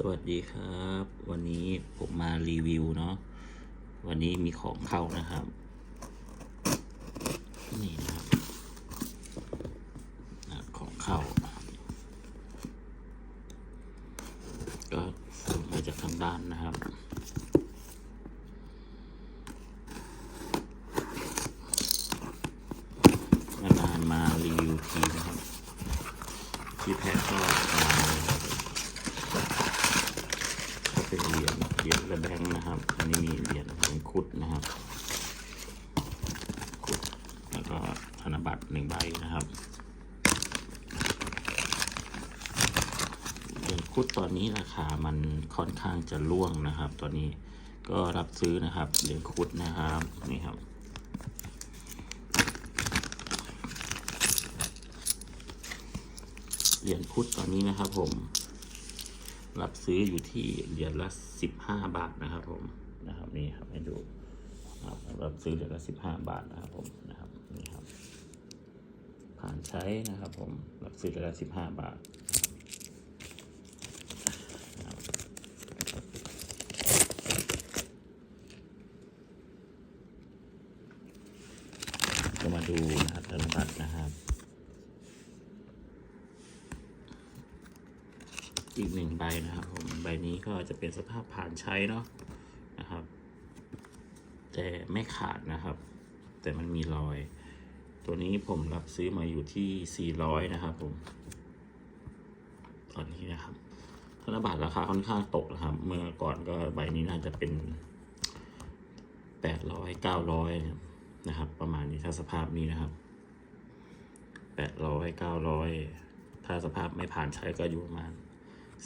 สวัสดีครับ วันนี้ผมมารีวิวเนาะวันนี้มีของเข้านะครับ นี่นะครับของเข้า ก็ส่งมาจากทางด้านนะครับ นานมารีวิวทีนะครับ ที่แพ็คก็มาเลยครับ ก็เป็นเหรียญเหรียญและแบงค์ นะครับอันนี้มีเหรียญเป็นคุดนะครับ คุดแล้วก็ธนบัตรหนึ่งใบนะครับเหรียญคุดตอนนี้ราคามันค่อนข้างจะร่วงนะครับ ตอนนี้ก็รับซื้อนะครับเหรียญคุดนะครับนี่ครับเหรียญพุทธตอนนี้นะครับผม รับซื้ออยู่ที่เหรียญละสิบห้าบาทนะครับผมนะครับนี่ครับให้ดูนะครับรับซื้อเหรียญละสิบห้าบาทนะครับผมนะครับนี่ครับ ผ่านใช้นะครับ ผมรับซื้อเหรียญละสิบห้าบาทก็มาดูนะครับธนบัตรนะครับ อีกหนึ่งใบนะครับผมใบนี้ก็จะเป็นสภาพผ่านใช้เนาะนะครับ แต่ไม่ขาดนะครับ แต่มันมีรอย ตัวนี้ผมรับซื้อมาอยู่ที่ 400 นะครับผม ตอนนี้นะครับธนบัตรราคาค่อนข้างตกนะครับ เมื่อก่อนก็ใบนี้น่าจะเป็น 800 900 นะครับ ประมาณนี้ถ้าสภาพนี้นะครับ 800 900 ถ้าสภาพไม่ผ่านใช้ก็อยู่ประมาณ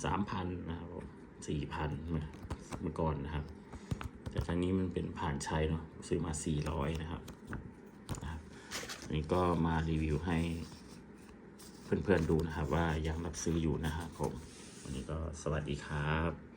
สามพันนะครับสี่พันเมื่อก่อนนะครับ แต่ครั้งนี้มันเป็นผ่านใช้เนาะซื้อมาสี่ร้อยนะครับนะครับอันนี้ก็มารีวิวให้เพื่อนๆดูนะครับ ว่ายังรับซื้ออยู่นะครับผมวันนี้ก็สวัสดีครับ